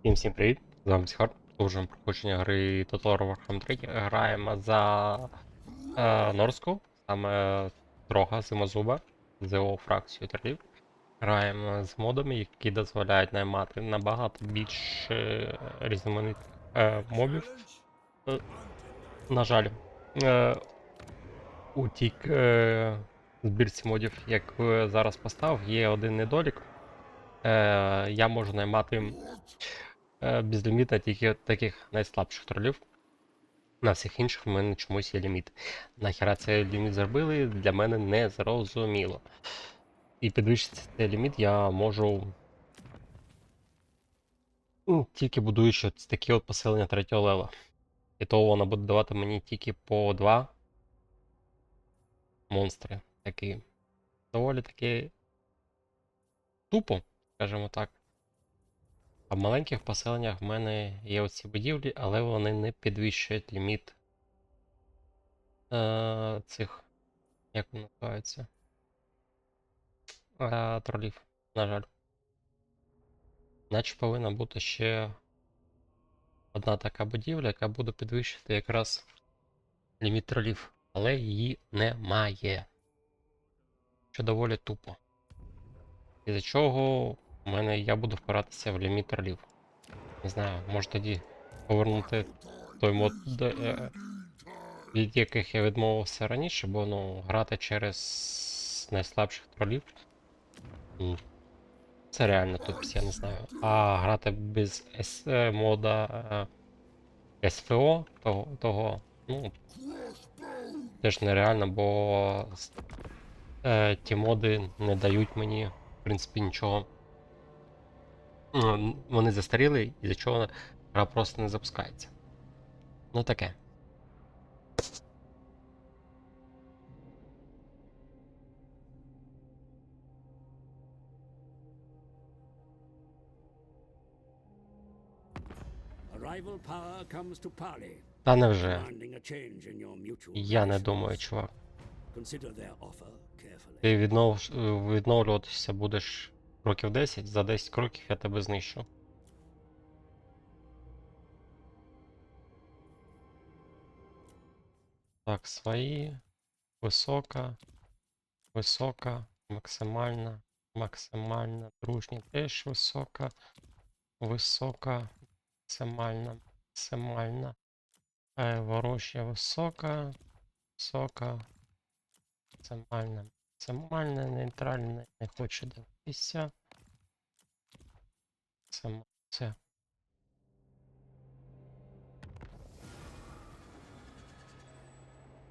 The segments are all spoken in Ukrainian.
Всім всім привіт! З вами Схар. Продовжуємо проходження гри Total War Warhammer 3. Граємо за е, Норську, саме Трога Зимозуба, ЗО фракцію тролів. Граємо з модами, які дозволяють наймати набагато більше різноманітних е, мобів. Е, на жаль, е, у тій е, збірці модів, яку я зараз поставив, є один недолік. Е, я можу наймати е, безлімітно тільки таких найслабших тролів. На всіх інших в мене чомусь є ліміт. Нахера цей ліміт зробили, для мене не зрозуміло. І підвищити цей ліміт я можу. ну, Тільки будуючи такі от поселення третього левела. І то воно буде давати мені тільки по два монстри. Такі. Доволі таки тупо, скажімо так. А в маленьких поселеннях в мене є оці будівлі, але вони не підвищують ліміт е, цих. Як вони називаються? Е, тролів, на жаль. Наче повинна бути ще одна така будівля, яка буде підвищити якраз ліміт тролів, але її немає. Що доволі тупо. Із-за чого у мене я буду впиратися в ліміт тролів. Не знаю, може тоді повернути той мод, де, е, від яких я відмовився раніше, бо ну, грати через найслабших тролів. Це реально тупість, я не знаю. А грати без С, е, мода е, СФО того, того, ну, теж нереально, бо е, ті моди не дають мені, в принципі, нічого. Ну, Вони застаріли, і за чого гра просто не запускається. Ну таке. Та невже. Я не думаю, чувак. Ти віднов... відновлюватися будеш років 10, за 10 кроків я тебе знищу. Так, свої. Висока. Висока. Максимальна. Максимальна. Дружні теж висока. Висока. Максимальна. Максимальна. Е, ворожя висока. Висока. Максимальна. Максимальна, нейтральна, не хочу дивитися. Це, це.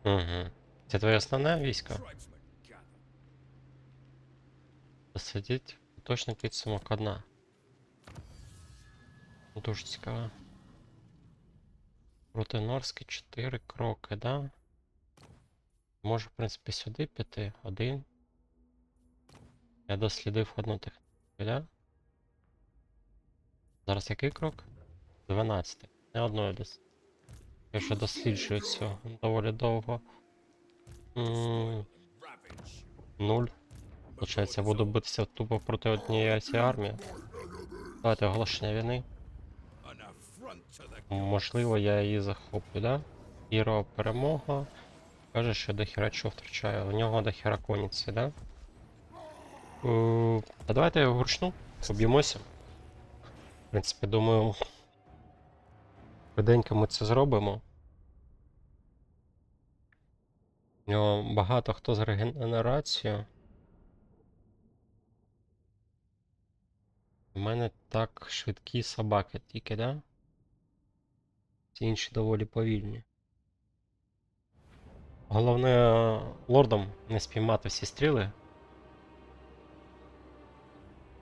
Угу. Це твоє основне військо? Посадіть точно підсумок одна. Дуже цікаво. Проти Норськи 4 кроки, да? Можу, в принципі, сюди піти. Один. Я дослідив одну техніку. Зараз який крок? 12. Не одної дос. Я вже досліджую цю доволі довго. М, Нуль. Получається, буду битися тупо проти однієї армії. Давайте оголошення війни. Можливо, я її захоплю, да? Іро перемога. Каже, що до хера чого втрачає. У нього до хера коніці, да? Та давайте вручну поб'ємося. В принципі, думаю. Швиденько ми це зробимо. У нього багато хто з регенерацією. У мене так швидкі собаки тільки, да? Всі інші доволі повільні. Головне лордом не спіймати всі стріли.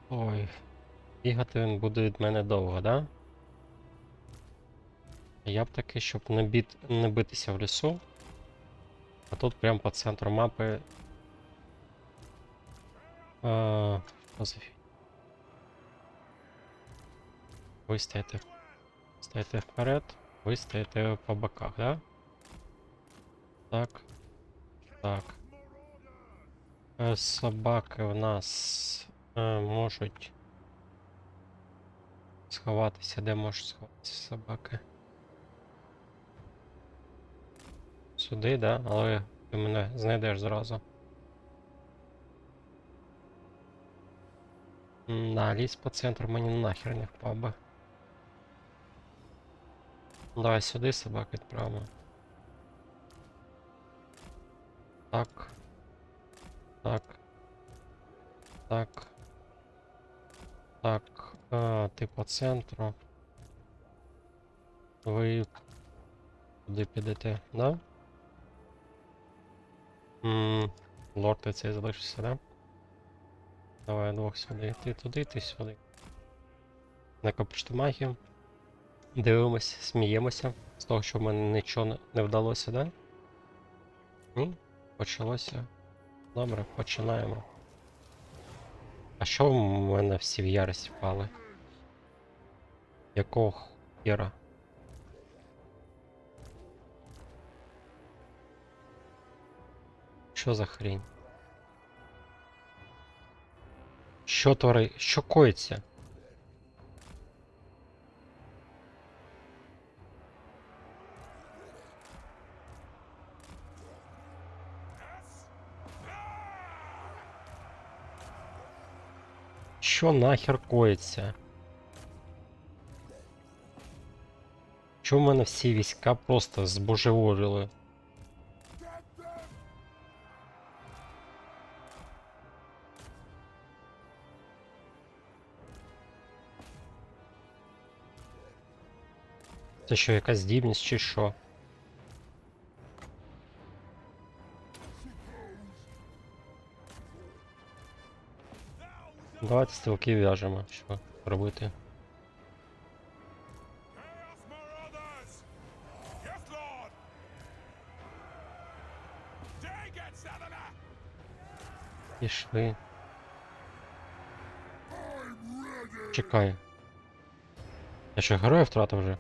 Ой. Бігати він буде від мене довго, да? Я б таки, щоб не, біт... не битися в лісу. А тут прямо по центру мапи. А, Ви стаєте, стаєте вперед, ви стаєте по боках, да? Так. Так. Е, Собаки в нас е, можуть сховатися, де можуть сховатися собаки. Сюди, да, але ти мене знайдеш зразу. Да, ліс по центру мені нахер не впав би. Давай сюди собак відправимо. Так. Так. Так. Так. А, ти по центру. Ви куди підете, да? Ммм, лорд цей залишився, да? Давай двох сюди. Ти туди, ти сюди. Накопичте магію. Дивимось, сміємося з того, що в мене нічого не- вдалося, да? Ні? Почалося. Добре, починаємо. А що в мене всі в ярості впали? Якого хера? Що за хрінь? Що твори? Що коїться? Що нахер коїться? Чому в мене всі війська просто збожеволіли? Це що, якась здібність чи що? Давайте стрілки в'яжемо, що робити. Пішли. Чекай. Я що героя втратив вже?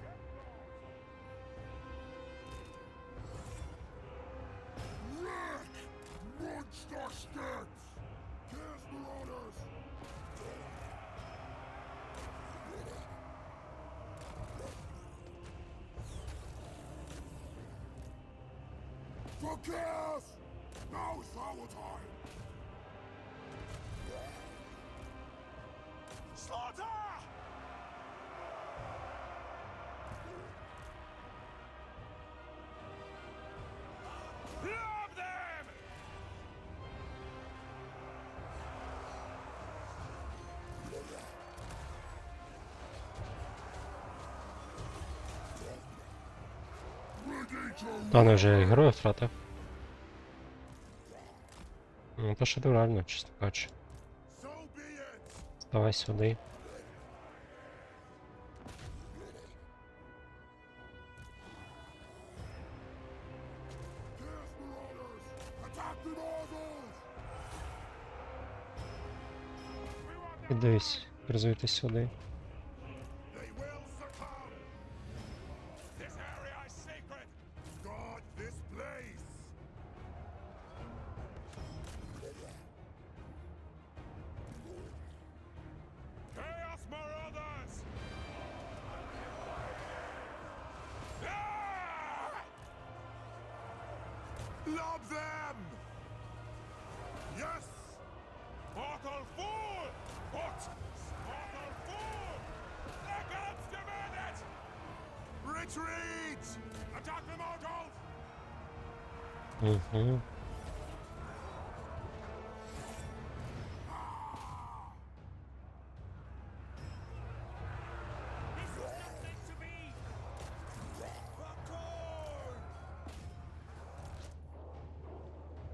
For chaos! Is our time! Slaughter! Та не вже і втратив. То шедеврально, чесно кажучи. Давай сюди. Дивись, розвити сюди.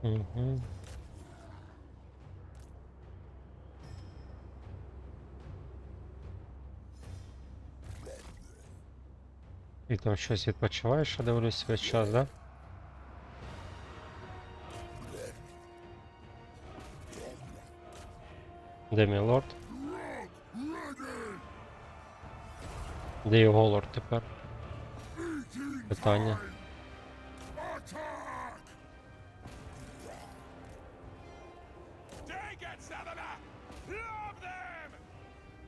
Угу. І там щось відпочиваєш, я дивлюсь весь час, да? Де мій лорд? Де його лорд тепер? Питання.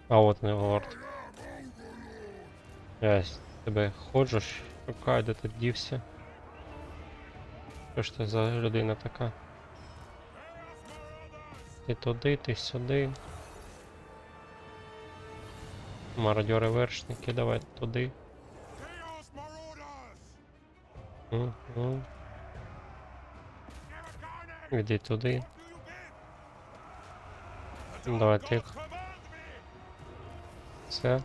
А от не лорд. I am Я тебе ходжу, шукаю, де ти дівся. Що ж ти за людина така? Ти туди, ти сюди. Мародьори вершники, давай туди. Угу. Іди туди. Давай God ти command me! Все.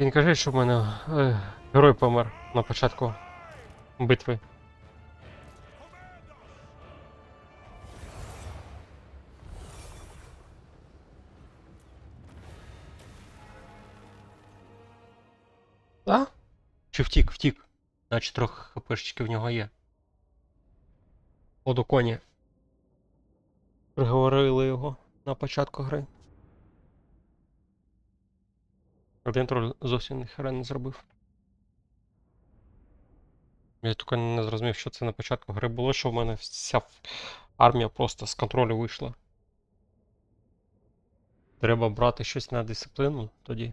Він каже, що в мене е, герой помер на початку битви. А? Чи втік, втік. Значить трохи хпшечки в нього є. Ходу коні. Приговорили його на початку гри. Один зовсім ніхера не зробив. Я тільки не зрозумів, що це на початку гри було, що в мене вся армія просто з контролю вийшла. Треба брати щось на дисципліну тоді.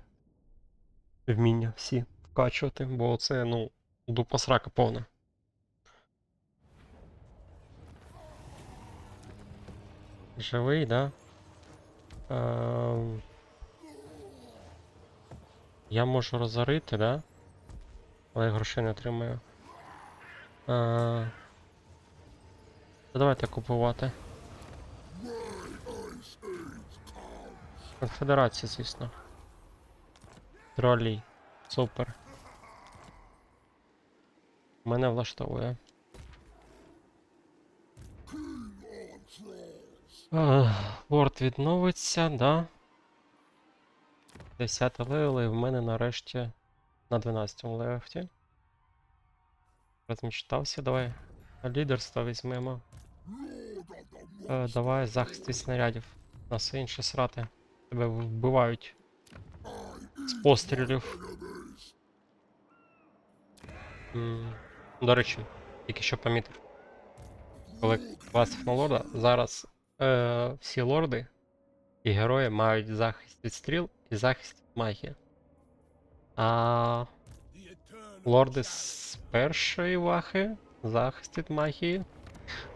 Вміння всі вкачувати, бо це, ну, дупа срака повна. Живий, да? Ем... Я можу розорити, да? Але я грошей не отримаю. Е... Та давайте купувати. Конфедерація, звісно. Тролій. Супер. Мене влаштовує. Ворд відновиться, да? 10 левел і в мене нарешті на 12 левелі. Розмічтався, давай. Лідерство візьмемо. Е, давай захист від снарядів. На все інше срати. Тебе вбивають. З пострілів. М, До речі, тільки що помітив. Коли класив на лорда, зараз е, всі лорди і герої мають захист від стріл і захист від магії. А лорди з першої вахи захист від магії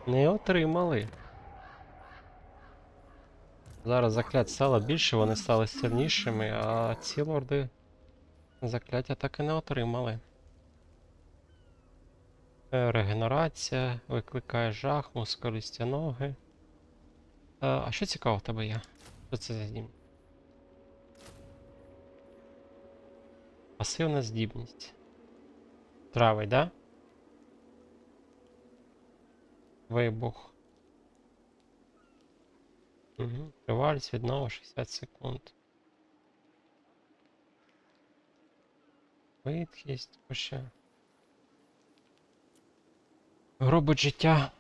не отримали. Зараз заклять стало більше, вони стали сильнішими, а ці лорди закляття так і не отримали. Е, Регенерація, викликає жах, мускулісті ноги. Е, А що цікаво в тебе є? Що це за здібність? Пасивна здібність. Травий, да? Вибух. Угу. Тривалість віднова 60 секунд. Швидкість ще. Робить життя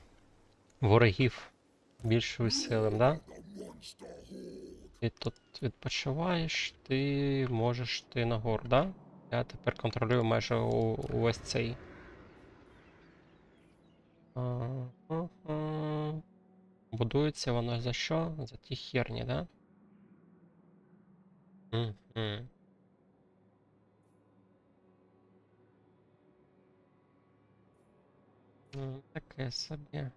ворогів більшою силою, да? Ти тут відпочиваєш, ти можеш ти нагору, да? Я тепер контролюю майже увесь цей. Будується воно за що? За ті херні, да? Ну, Таке собі.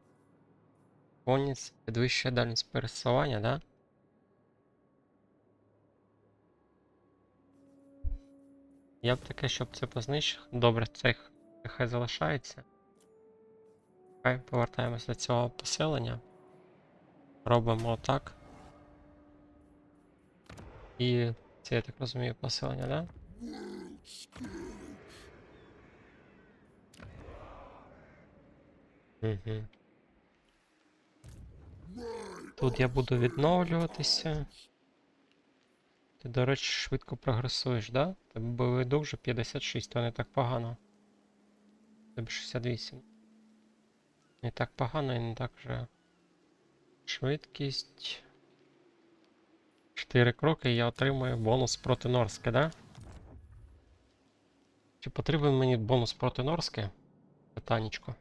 Конець підвищує дальність пересування, да? Я б таке, щоб це познищив. Добре, це хай залишається. Хай повертаємось до цього поселення. Робимо так. І це, я так розумію, поселення, да? Тут я буду відновлюватися. Ти, до речі, швидко прогресуєш, да? Тебе бойовий вже 56, то не так погано. Тобі 68. Не так погано і не так вже. Швидкість. 4 кроки і я отримую бонус проти Норське, да? Чи потрібен мені бонус проти Норське? Питанечко.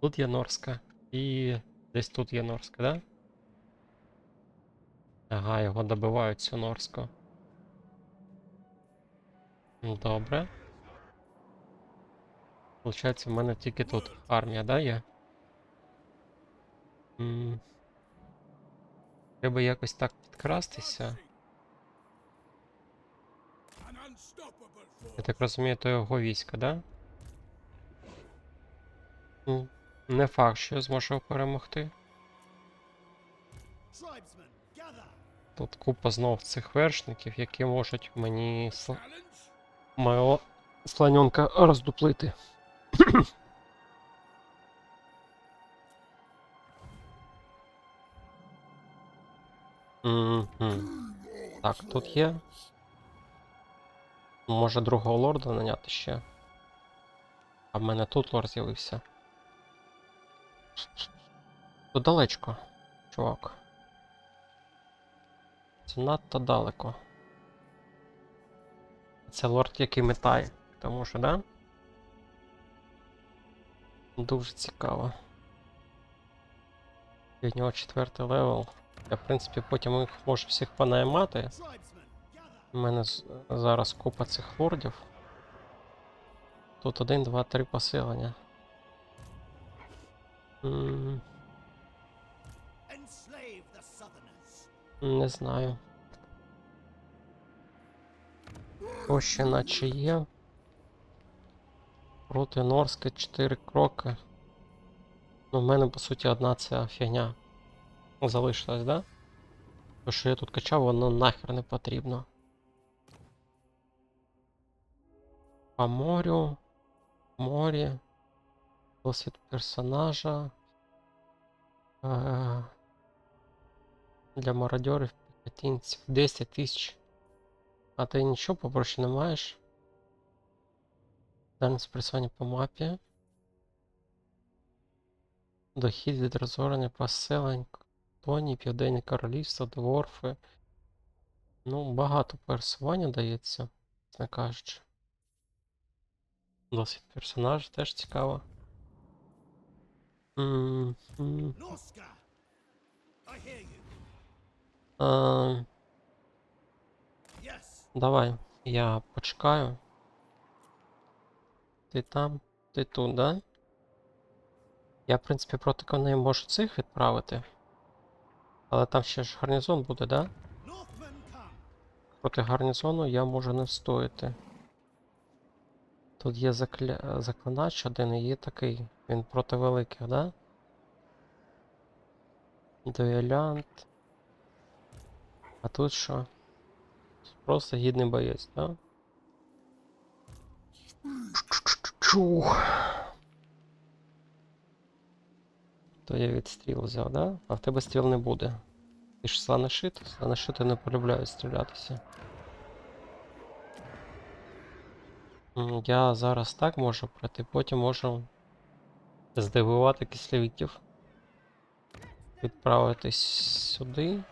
Тут є Норська. І десь тут є Норська, да? Ага, його добивають Ну, Добре. Получається, в мене тільки тут армія, да, є? М. Треба якось так підкрастися. Я так розумію, то його війська, да? М, Не факт, що я зможу перемогти. Тут купа знов цих вершників, які можуть мені сл- мого слоненка роздуплити. Так, тут є. Може другого лорда наняти ще. А в мене тут лорд з'явився. Тут далечко, чувак. Це надто далеко. Це лорд, який метає. Тому що, да? Дуже цікаво. Від нього четвертий левел. Я, в принципі, потім їх можу всіх понаймати. У мене зараз купа цих лордів. Тут один, два, три посилення. М, Не знаю. Ось ще наче є. Проти Норська 4 кроки. Ну, в мене, по суті, одна ця фігня залишилась, да? То, що я тут качав, воно нахер не потрібно. По морю. Морі. Досвід персонажа. Е, для мародерів піхотинців 10 тисяч. А ти нічого попроще не маєш? Дальність пресування по мапі. Дохід від розорення поселень, Тоні, Південне Королівство, Дворфи. Ну, багато пересування дається, не кажучи. Досвід персонажа теж цікаво. М, м. А, Давай, я почекаю. Ти там, ти тут, да? Я, в принципі, проти коней можу цих відправити. Але там ще ж гарнізон буде, да? Проти гарнізону я можу не встояти. Тут є закля... заклинач один і є такий. Він проти великих, да? Дуелянт. А тут що? Просто гідний боєць, да? Чух. То я відстріл взяв, да? А в тебе стріл не буде. Ти ж сланешит? Сланешити не полюбляють стрілятися. Я зараз так можу пройти, потім можу здивувати кислівиків. Відправитись сюди.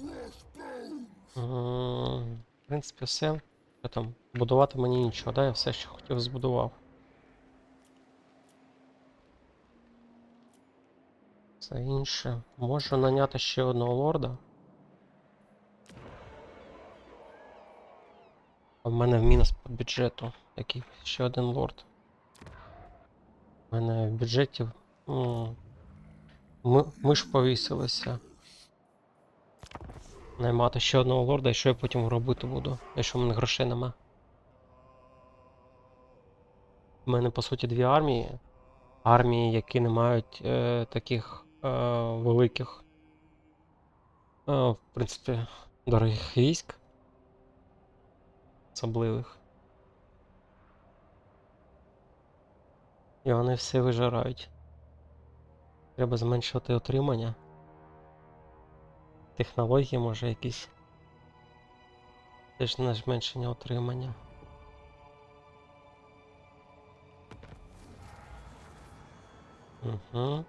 М, В принципі, все. Що там? Будувати мені нічого, да? Я все, що хотів, збудував. Все інше. Можу наняти ще одного лорда. В мене в мінус по бюджету. Який ще один лорд. У мене в бюджеті. Ми, ми ж повісилися. Наймати ще одного лорда, і що я потім робити буду, якщо в мене грошей нема. У мене по суті дві армії. Армії, які не мають е, таких е, великих, е, в принципі, дорогих військ. Особливих. І вони все вижирають. Треба зменшувати отримання. Технології може якісь. Теж на зменшення отримання. Угу.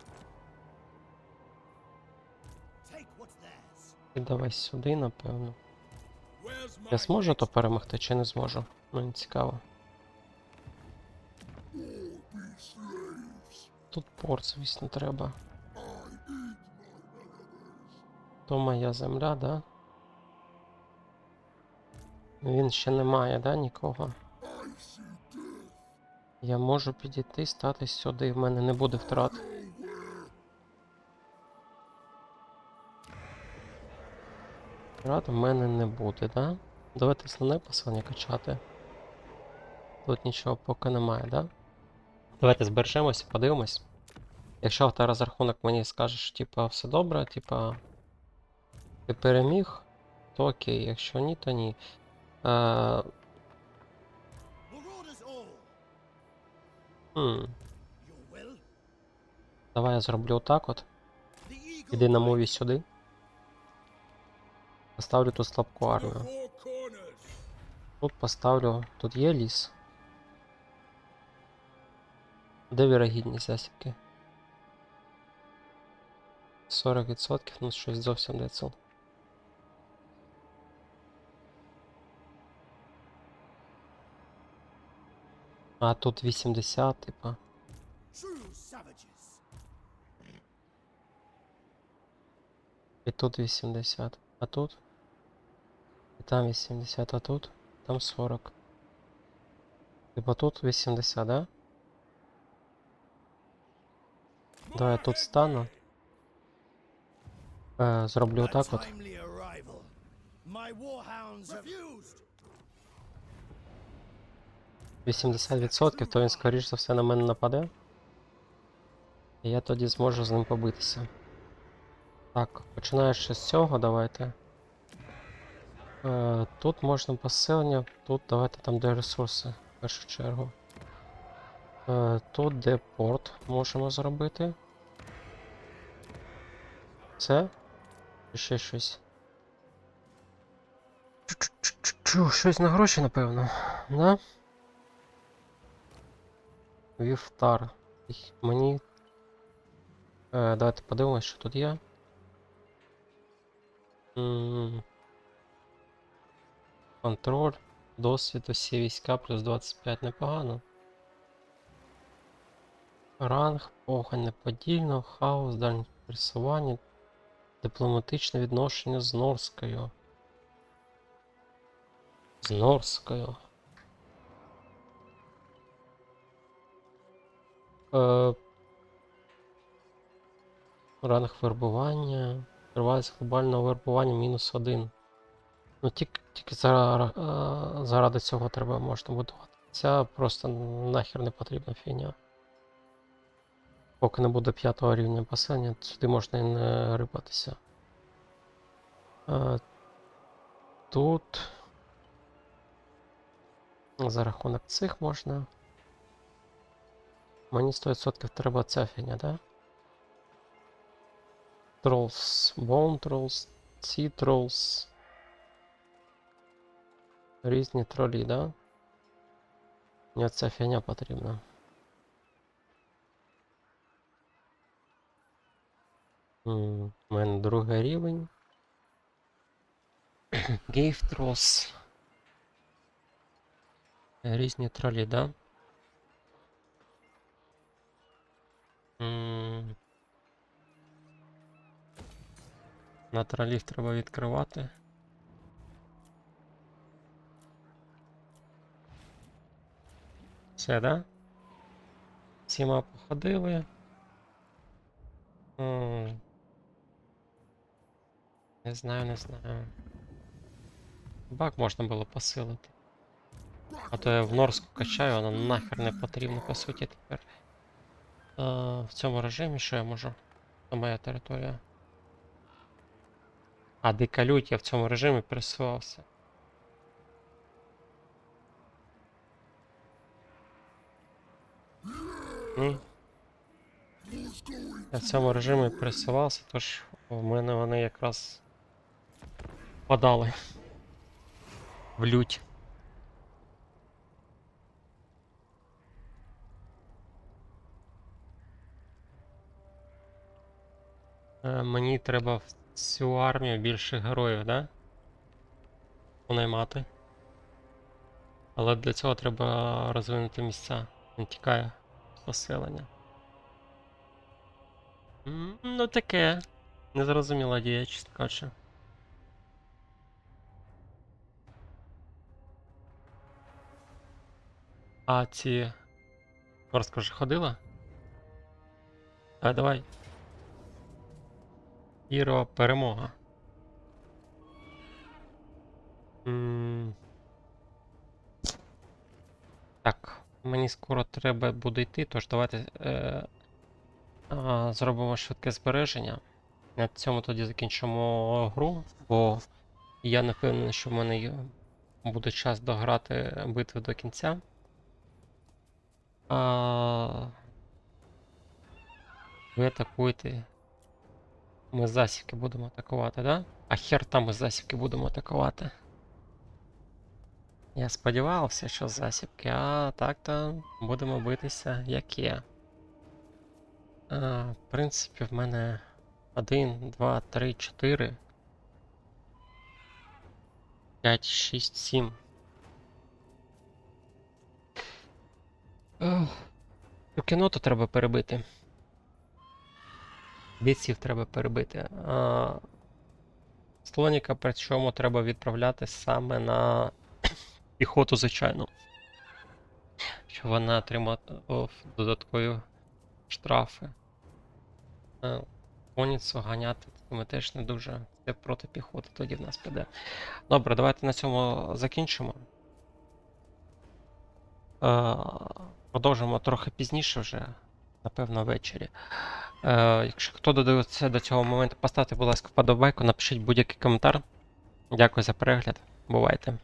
І давай сюди, напевно. Я зможу то перемогти чи не зможу? Мені цікаво. Тут порт, звісно, треба. То моя земля, да? Він ще не має, да, нікого? Я можу підійти, стати сюди, в мене не буде втрат. Втрат в мене не буде, да? Давайте основне послання качати. Тут нічого поки немає, да? Давайте збережемося, подивимось. Якщо авторозрахунок мені скаже, що типа все добре, типа ти переміг, то окей, якщо ні, то ні. All. хм, давай я зроблю отак от. Іди на мові сюди. Поставлю тут слабку армію. Тут поставлю. Тут є ліс. Де вірогідність засідки? 40%, ну щось зовсім не А тут 80, типа. І тут 80. А тут? І там 80, а тут? Там 40. Типа тут 80, да? Давай я тут стану. Е, зроблю отак от. 80%, то він скоріш за все на мене нападе. І я тоді зможу з ним побитися. Так, починаючи з цього, давайте. Е, тут можна посилення, тут давайте там де ресурси в першу чергу. Е, тут де порт можемо зробити. Це? Чи ще щось? Чу-чу-чу-чу, Щось на гроші, напевно. Да? Вівтар. Мені. Е, давайте подивимось, що тут є. Контроль, досвід, усі війська плюс 25 непогано. Ранг, погань неподільно, хаос, дальнє пересування, дипломатичне відношення з Норською. З Норською. Е, Ранг вербування. Тривалість глобального вербування мінус один. Ну тільки, тільки заради, заради цього треба можна будувати. Ця просто нахер не потрібна фігня. Поки не буде п'ятого рівня поселення, сюди можна і не рипатися. Е, тут. За рахунок цих можна. Мені 100% треба ця фігня, да? Trolls, Bone Trolls, Sea Trolls. Різні тролі, да? Мені ця фігня потрібна. М, У мене другий рівень. Гейв Trolls. Різні тролі, да? М. На тролів треба відкривати. Все, да? Всіма походили. М. Не знаю, не знаю. Бак можна було посилити. А то я в Норську качаю, воно нахер не потрібно, по суті, тепер. Е, в цьому режимі що я можу? Це моя територія. А, дика лють, я в цьому режимі пересувався. Я в цьому режимі пересувався, тож у мене вони якраз подали. В лють. Е, Мені треба в цю армію більше героїв, да? Унаймати. Але для цього треба розвинути місця. Він тікає з поселення. Ну таке. Незрозуміла дія, чесно кажучи. А ці. Розкажи, ходила? А давай. Іро перемога. М. Так, мені скоро треба буде йти, тож давайте е, а, зробимо швидке збереження. На цьому тоді закінчимо гру, бо я не впевнений, що в мене буде час дограти битви до кінця. А... Ви атакуєте. Ми засівки будемо атакувати, да? А хер там ми засівки будемо атакувати. Я сподівався, що з засівки, а так-то будемо битися як є. А, в принципі, в мене 1, 2, 3, 4. 5, 6, 7. Ох. Кіно то треба перебити. Бійців треба перебити. А, слоніка, причому треба відправляти саме на піхоту, звичайно. Щоб вона отримала додаткові штрафи. Коніцу ганяти ми теж не дуже. Це проти піхоти тоді в нас піде. Добре, давайте на цьому закінчимо. Продовжимо трохи пізніше вже, напевно, ввечері. Е, Якщо хто додивиться до цього моменту, поставте, будь ласка, вподобайку, напишіть будь-який коментар. Дякую за перегляд. Бувайте.